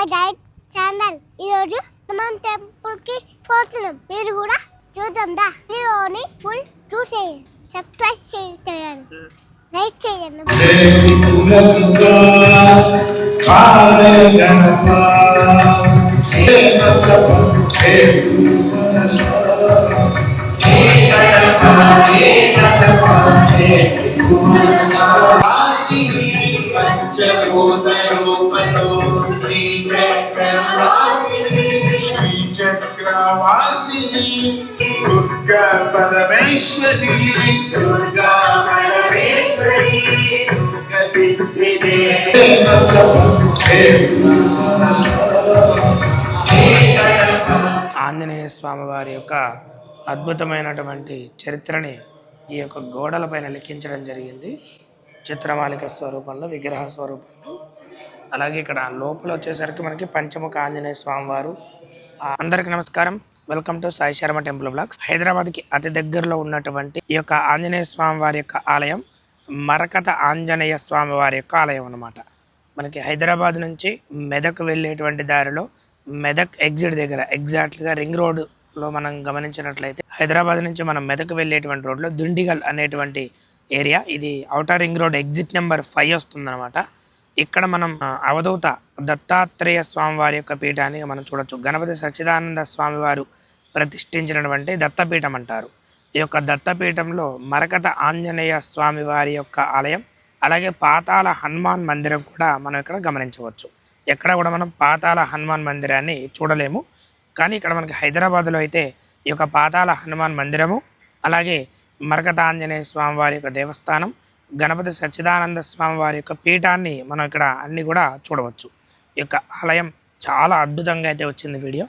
और diet channel Anjaneya స్వామి వారి యొక్క అద్భుతమైనటువంటి చరిత్రని ఈ యొక్క గోడలపైన లిఖించడం జరిగింది. చిత్రమాలిక స్వరూపంలో విగ్రహ స్వరూపంలో. అలాగే ఇక్కడ లోపల వచ్చేసరికి మనకి పంచముఖ ఆంజనేయ స్వామివారు అందరికి అందరికీ నమస్కారం. Welcome to Sai Sharma temple blogs. హైదరాబాద్కి అతి దగ్గరలో ఉన్నటువంటి ఈ యొక్క ఆంజనేయ స్వామి వారి యొక్క ఆలయం మరకత ఆంజనేయ స్వామి వారి యొక్క ఆలయం అన్నమాట. మనకి హైదరాబాద్ నుంచి మెదక్ వెళ్ళేటువంటి దారిలో మెదక్ ఎగ్జిట్ దగ్గర ఎగ్జాక్ట్గా రింగ్ రోడ్లో మనం గమనించినట్లయితే హైదరాబాద్ నుంచి మనం మెదక్ వెళ్ళేటువంటి రోడ్లో దుండిగల్ అనేటువంటి ఏరియా. ఇది outer ring road exit number five వస్తుందన్నమాట. ఇక్కడ మనం అవధూత దత్తాత్రేయ స్వామి వారి యొక్క పీఠాన్ని మనం చూడొచ్చు. గణపతి సచ్చిదానంద స్వామి వారు ప్రతిష్ఠించినటువంటి దత్తపీఠం అంటారు. ఈ యొక్క దత్తపీఠంలో మరకత ఆంజనేయ స్వామి వారి యొక్క ఆలయం అలాగే పాతాల హనుమాన్ మందిరం కూడా మనం ఇక్కడ గమనించవచ్చు. ఎక్కడ కూడా మనం పాతాల హనుమాన్ మందిరాన్ని చూడలేము. కానీ ఇక్కడ మనకి హైదరాబాద్లో అయితే ఈ యొక్క పాతాల హనుమాన్ మందిరము అలాగే మరకతాంజనేయ స్వామివారి స్వామి వారి యొక్క దేవస్థానం గణపతి సచ్చిదానంద స్వామి వారి యొక్క పీఠాన్ని మనం ఇక్కడ అన్నీ కూడా చూడవచ్చు. ఈ యొక్క ఆలయం చాలా అద్భుతంగా అయితే వచ్చింది వీడియో.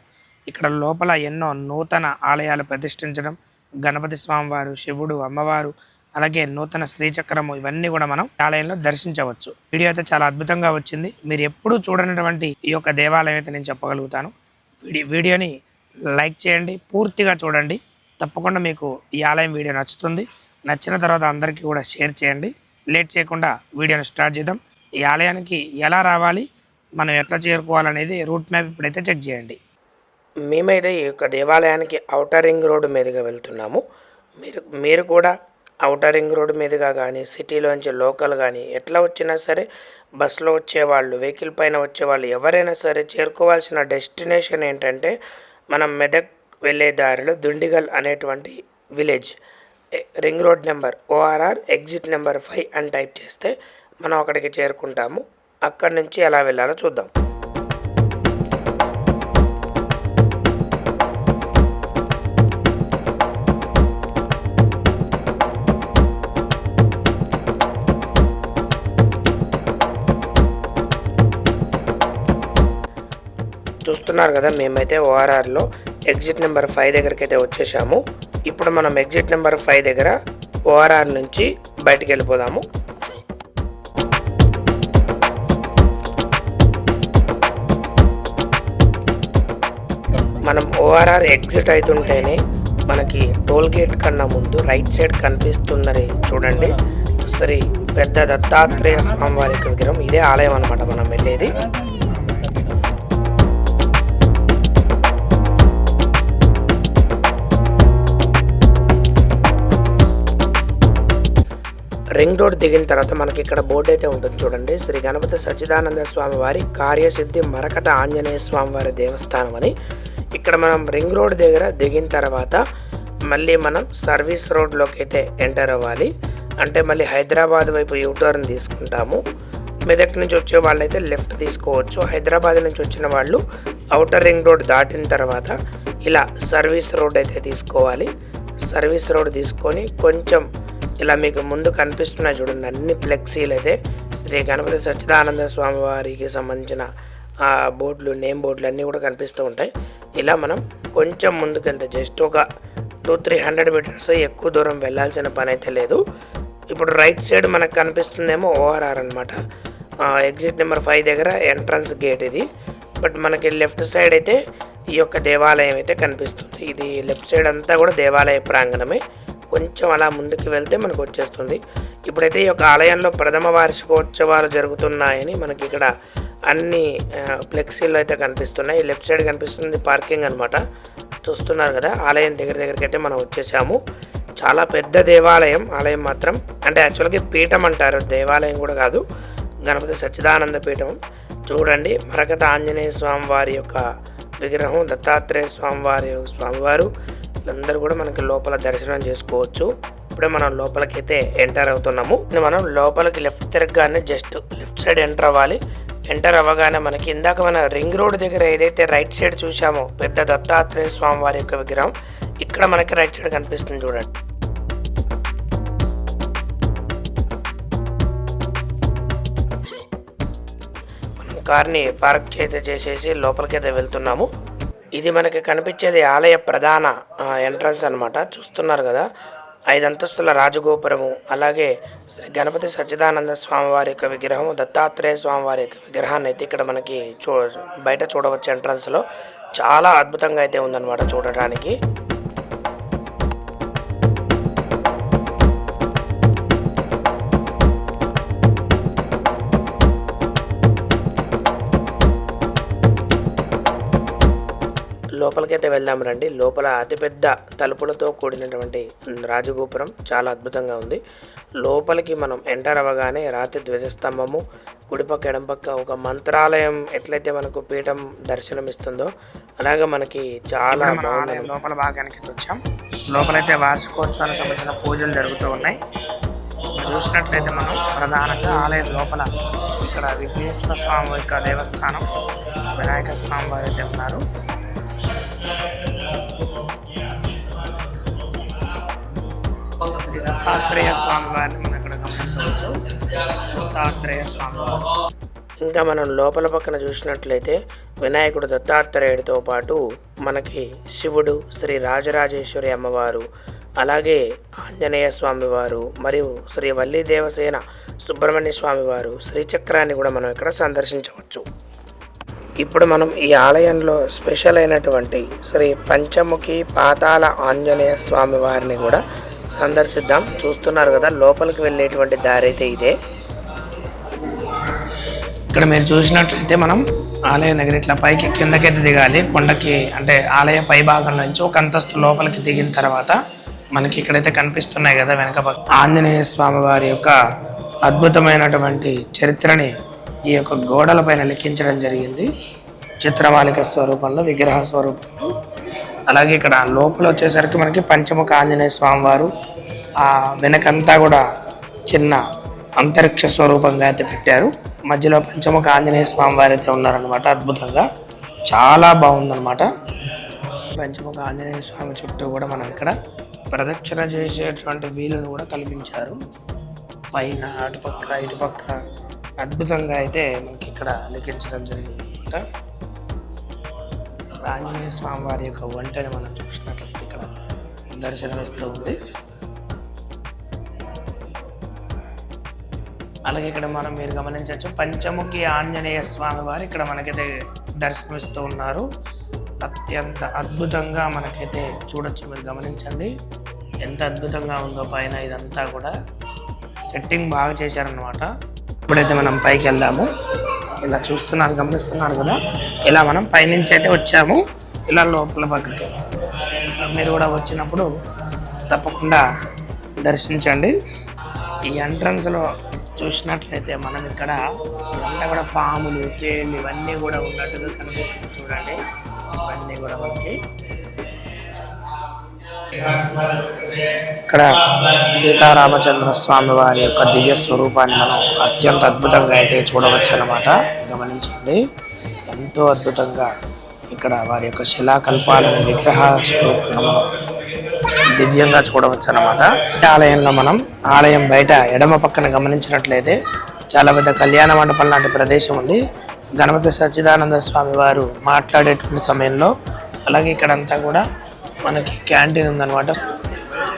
ఇక్కడ లోపల ఎన్నో నూతన ఆలయాలు ప్రతిష్ఠించడం గణపతి స్వామివారు శివుడు అమ్మవారు అలాగే నూతన శ్రీచక్రము ఇవన్నీ కూడా మనం ఆలయంలో దర్శించవచ్చు. వీడియో అయితే చాలా అద్భుతంగా వచ్చింది. మీరు ఎప్పుడూ చూడనటువంటి ఈ యొక్క దేవాలయం అయితే నేను చెప్పగలుగుతాను. వీడియోని లైక్ చేయండి పూర్తిగా చూడండి. తప్పకుండా మీకు ఈ ఆలయం వీడియో నచ్చుతుంది. నచ్చిన తర్వాత అందరికీ కూడా షేర్ చేయండి. లేట్ చేయకుండా వీడియోని స్టార్ట్ చేద్దాం. ఈ ఆలయానికి ఎలా రావాలి మనం ఎట్లా చేరుకోవాలనేది రూట్ మ్యాప్ ఇప్పుడైతే చెక్ చేయండి. మేమైతే ఈ యొక్క దేవాలయానికి ఔటర్ రింగ్ రోడ్డు మీదుగా వెళ్తున్నాము. మీరు మీరు కూడా ఔటర్ రింగ్ రోడ్ మీదుగా కానీ సిటీలోంచి లోకల్ కానీ ఎట్లా వచ్చినా సరే బస్సులో వచ్చేవాళ్ళు వెహికల్ పైన వచ్చేవాళ్ళు ఎవరైనా సరే చేరుకోవాల్సిన డెస్టినేషన్ ఏంటంటే మనం మెదక్ వెళ్ళే దారిలో దుండిగల్ అనేటువంటి village. Ring road number ORR exit number five అని టైప్ చేస్తే మనం అక్కడికి చేరుకుంటాము. అక్కడి నుంచి ఎలా వెళ్ళాలో చూద్దాం. చూస్తున్నారు కదా మేమైతే ఓఆర్ఆర్లో ఎగ్జిట్ నెంబర్ ఫైవ్ దగ్గరికి అయితే వచ్చేసాము. ఇప్పుడు మనం ఎగ్జిట్ నెంబర్ ఫైవ్ దగ్గర ఓఆర్ఆర్ నుంచి బయటికి వెళ్ళిపోదాము. మనం ఓఆర్ఆర్ ఎగ్జిట్ అవుతుంటేనే మనకి టోల్ గేట్ కన్నా ముందు రైట్ సైడ్ కనిపిస్తున్నది చూడండి. సరే పెద్ద దత్తాత్రేయ స్వామి వారి విగ్రహం ఇదే ఆలయం అనమాట మనం వెళ్ళేది. రింగ్ రోడ్ దిగిన తర్వాత మనకి ఇక్కడ బోర్డు అయితే ఉంటుంది చూడండి. శ్రీ గణపతి సచ్చిదానంద స్వామి వారి కార్యసిద్ధి మరకట ఆంజనేయ స్వామి వారి దేవస్థానం అని. ఇక్కడ మనం రింగ్ రోడ్ దగ్గర దిగిన తర్వాత మళ్ళీ మనం సర్వీస్ రోడ్లోకి అయితే ఎంటర్ అవ్వాలి. అంటే మళ్ళీ హైదరాబాద్ వైపు యూటర్న్ తీసుకుంటాము. మెదక్ నుంచి వచ్చే వాళ్ళైతే లెఫ్ట్ తీసుకోవచ్చు. హైదరాబాద్ నుంచి వచ్చిన వాళ్ళు అవుటర్ రింగ్ రోడ్ దాటిన తర్వాత ఇలా సర్వీస్ రోడ్ అయితే తీసుకోవాలి. సర్వీస్ రోడ్ తీసుకొని కొంచెం ఇలా మీకు ముందు కనిపిస్తున్నాయి చూడండి అన్ని ఫ్లెక్సీలు అయితే. శ్రీ గణపతి సచ్చిదానంద స్వామి వారికి సంబంధించిన ఆ బోర్డులు నేమ్ బోర్డులు అన్నీ కూడా కనిపిస్తూ ఉంటాయి. ఇలా మనం కొంచెం ముందుకెళ్తే జస్ట్ ఒక టూ త్రీ హండ్రెడ్ మీటర్స్ ఎక్కువ దూరం వెళ్ళాల్సిన పని అయితే లేదు. ఇప్పుడు రైట్ సైడ్ మనకు కనిపిస్తుందేమో ఓఆర్ఆర్ అనమాట ఎగ్జిట్ నెంబర్ ఫైవ్ దగ్గర ఎంట్రన్స్ గేట్ ఇది. బట్ మనకి లెఫ్ట్ సైడ్ అయితే ఈ యొక్క దేవాలయం అయితే కనిపిస్తుంది. ఇది లెఫ్ట్ సైడ్ అంతా కూడా దేవాలయ ప్రాంగణమే. కొంచెం అలా ముందుకు వెళ్తే మనకు వచ్చేస్తుంది. ఇప్పుడైతే ఈ యొక్క ఆలయంలో ప్రథమ వార్షికోత్సవాలు జరుగుతున్నాయని మనకి ఇక్కడ అన్ని ఫ్లెక్సీలు అయితే కనిపిస్తున్నాయి. లెఫ్ట్ సైడ్ కనిపిస్తుంది పార్కింగ్ అనమాట చూస్తున్నారు కదా ఆలయం దగ్గర దగ్గరికి అయితే మనం వచ్చేసాము. చాలా పెద్ద దేవాలయం ఆలయం మాత్రం. అంటే యాక్చువల్గా పీఠం అంటారు దేవాలయం కూడా కాదు. గణపతి సచ్చిదానంద పీఠం. చూడండి మరకత ఆంజనేయ స్వామి వారి యొక్క విగ్రహం దత్తాత్రేయ స్వామివారి స్వామివారు. వీళ్ళందరూ కూడా మనకి లోపల దర్శనం చేసుకోవచ్చు. ఇప్పుడే మనం లోపలికి అయితే ఎంటర్ అవుతున్నాము. మనం లోపలికి లెఫ్ట్ తిరగగానే జస్ట్ లెఫ్ట్ సైడ్ ఎంటర్ అవ్వాలి. ఎంటర్ అవ్వగానే మనకి ఇందాక మన రింగ్ రోడ్ దగ్గర ఏదైతే రైట్ సైడ్ చూసామో పెద్ద దత్తాత్రేయ స్వామి వారి యొక్క విగ్రహం ఇక్కడ మనకి రైట్ సైడ్ కనిపిస్తుంది చూడండి. మనం కార్ని పార్క్ అయితే చేసేసి లోపలికైతే వెళ్తున్నాము. ఇది మనకి కనిపించేది ఆలయ ప్రధాన ఎంట్రన్స్ అన్నమాట. చూస్తున్నారు కదా ఐదు అంతస్తుల రాజగోపురము అలాగే శ్రీ గణపతి సచ్చిదానంద స్వామివారి యొక్క విగ్రహము దత్తాత్రేయ స్వామివారి యొక్క విగ్రహాన్ని అయితే ఇక్కడ మనకి చూ బయట చూడవచ్చు ఎంట్రన్స్లో చాలా అద్భుతంగా అయితే ఉందన్నమాట చూడటానికి. లోపలికైతే వెళ్దాం రండి. లోపల అతిపెద్ద తలుపులతో కూడినటువంటి రాజగోపురం చాలా అద్భుతంగా ఉంది. లోపలికి మనం ఎంటర్ అవ్వగానే రాతి ధ్వజస్తంభము కుడిపక్క ఎడంపక్క ఒక మంత్రాలయం ఎట్లయితే మనకు పీఠం దర్శనం ఇస్తుందో అలాగే మనకి చాలా లోపల భాగానికి వచ్చాం. లోపలైతే వార్షికోత్సవానికి సంబంధించిన పూజలు జరుగుతూ ఉన్నాయి. చూసినట్లయితే మనం ప్రధానంగా ఆలయం లోపల ఇక్కడ విఘ్నేశ్వర స్వామి యొక్క దేవస్థానం వినాయక స్వామి వారు అయితే ఉన్నారు. దత్తాత్రేయ స్వామి వారిని మనం ఇక్కడ గమనించవచ్చు? దత్తాత్రేయ స్వామి వారు ఇంకా మనం లోపల పక్కన చూసినట్లయితే వినాయకుడు దత్తాత్రేయుడితో పాటు మనకి శివుడు శ్రీ రాజరాజేశ్వరి అమ్మవారు అలాగే ఆంజనేయ స్వామివారు మరియు శ్రీ వల్లి దేవసేన సుబ్రహ్మణ్య స్వామివారు శ్రీచక్రాన్ని కూడా మనం ఇక్కడ సందర్శించవచ్చు. ఇప్పుడు మనం ఈ ఆలయంలో స్పెషల్ అయినటువంటి శ్రీ పంచముఖి పాతాల ఆంజనేయ స్వామి వారిని కూడా సందర్శిద్దాం. చూస్తున్నారు కదా లోపలికి వెళ్ళేటువంటి దారి అయితే ఇదే. ఇక్కడ మీరు చూసినట్లయితే మనం ఆలయం దగ్గర ఇట్లా పైకి కిందకైతే దిగాలి. కొండకి అంటే ఆలయ పై భాగం నుంచి ఒక అంతస్తు లోపలికి దిగిన తర్వాత మనకి ఇక్కడైతే కనిపిస్తున్నాయి కదా వెనక ఆంజనేయ స్వామి వారి యొక్క అద్భుతమైనటువంటి చరిత్రని ఈ యొక్క గోడల పైన లిఖించడం జరిగింది. చిత్రమాలిక స్వరూపంలో విగ్రహ స్వరూపంలో. అలాగే ఇక్కడ లోపల వచ్చేసరికి మనకి పంచముఖ ఆంజనేయ స్వామి వారు ఆ వెనకంతా కూడా చిన్న అంతరిక్ష స్వరూపంగా అయితే పెట్టారు. మధ్యలో పంచముఖ ఆంజనేయ స్వామి వారు అయితే ఉన్నారనమాట అద్భుతంగా. చాలా బాగుందన్నమాట. పంచముఖ ఆంజనేయ స్వామి చుట్టూ కూడా మనం ఇక్కడ ప్రదక్షిణ చేసేటువంటి వీలును కూడా కల్పించారు. పైన అటుపక్క ఇటుపక్క అద్భుతంగా అయితే మనకి ఇక్కడ లిఖించడం జరిగింది అనమాట ఆంజనేయ స్వామి వారి యొక్క వంటని మనం చూసినట్లయితే ఇక్కడ దర్శనమిస్తూ ఉంది. అలాగే ఇక్కడ మనం మీరు గమనించవచ్చు పంచముఖి ఆంజనేయ స్వామి వారు ఇక్కడ మనకైతే దర్శనమిస్తూ ఉన్నారు. అత్యంత అద్భుతంగా మనకైతే చూడొచ్చు మీరు గమనించండి. ఎంత అద్భుతంగా ఉందో పైన ఇదంతా కూడా సెట్టింగ్ బాగా చేశారనమాట ఇప్పుడైతే మనం పైకి వెళ్దాము. ఇలా చూస్తున్నారు గమనిస్తున్నారు కదా? ఇలా మనం పైనుంచి అయితే వచ్చాము. ఇలా లోపల పక్కకి. మీరు కూడా వచ్చినప్పుడు తప్పకుండా దర్శించండి. ఈ ఎంట్రన్స్లో చూసినట్లయితే మనం ఇక్కడ ఇదంతా కూడా పాములు తేళ్ళు ఇవన్నీ కూడా ఉన్నట్టుగా కనిపిస్తుంది చూడండి. ఇవన్నీ కూడా మనకి ఇక్కడ సీతారామచంద్ర స్వామి వారి యొక్క దివ్య స్వరూపాన్ని మనం అత్యంత అద్భుతంగా అయితే చూడవచ్చు అన్నమాట గమనించండి. ఎంతో అద్భుతంగా ఇక్కడ వారి యొక్క శిలాకల్పాలను విగ్రహ స్వరూపంగా దివ్యంగా చూడవచ్చు అన్నమాట ఆలయంలో మనం ఆలయం బయట ఎడమ పక్కన గమనించినట్లయితే చాలా పెద్ద కళ్యాణ మండపం లాంటి ప్రదేశం ఉంది. గణపతి సచ్చిదానంద స్వామి వారు మాట్లాడేటువంటి సమయంలో అలాగే ఇక్కడంతా కూడా మనకి క్యాంటీన్ ఉందన్నమాట.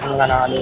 అంగనాలు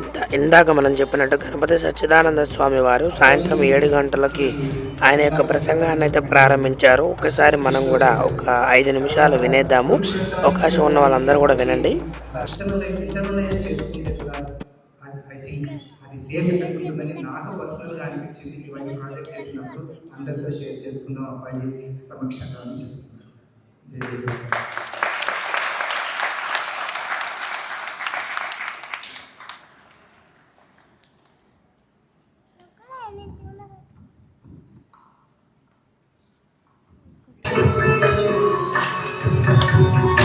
ఇంత ఇందాక మనం చెప్పినట్టు గణపతి సచ్చిదానంద స్వామి వారు సాయంత్రం ఏడు గంటలకి ఆయన యొక్క ప్రసంగాన్ని అయితే ప్రారంభించారు. ఒకసారి మనం కూడా ఒక ఐదు నిమిషాలు వినేద్దాము. అవకాశం ఉన్న వాళ్ళందరూ కూడా వినండి. అది సేమ్ ఎఫెక్ట్ నాకు పర్సనల్గా అనిపించింది ఇవన్నీ చేసినప్పుడు అందరితో షేర్ చేసుకుందాం అబ్బాయి సమక్షంగా అని చెప్తున్నాను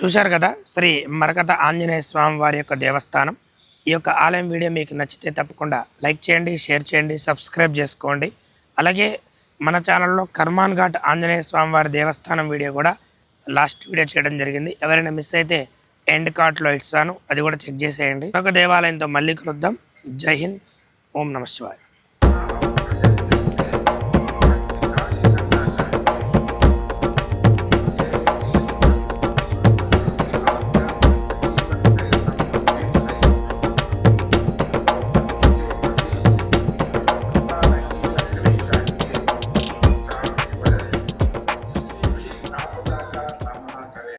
చూశారు కదా శ్రీ మరకత ఆంజనేయ స్వామి వారి యొక్క దేవస్థానం. ఈ యొక్క ఆలయం వీడియో మీకు నచ్చితే తప్పకుండా లైక్ చేయండి షేర్ చేయండి సబ్స్క్రైబ్ చేసుకోండి. అలాగే మన ఛానల్లో కర్మాన్ ఘాట్ ఆంజనేయ స్వామి వారి దేవస్థానం వీడియో కూడా లాస్ట్ వీడియో చేయడం జరిగింది. ఎవరైనా మిస్ అయితే ఎండ్ కార్ట్లో ఇస్తాను. అది కూడా చెక్ చేసేయండి. ఒక దేవాలయంతో మళ్ళీ కలుద్దాం. జై హింద్. ఓం నమ శివాయ.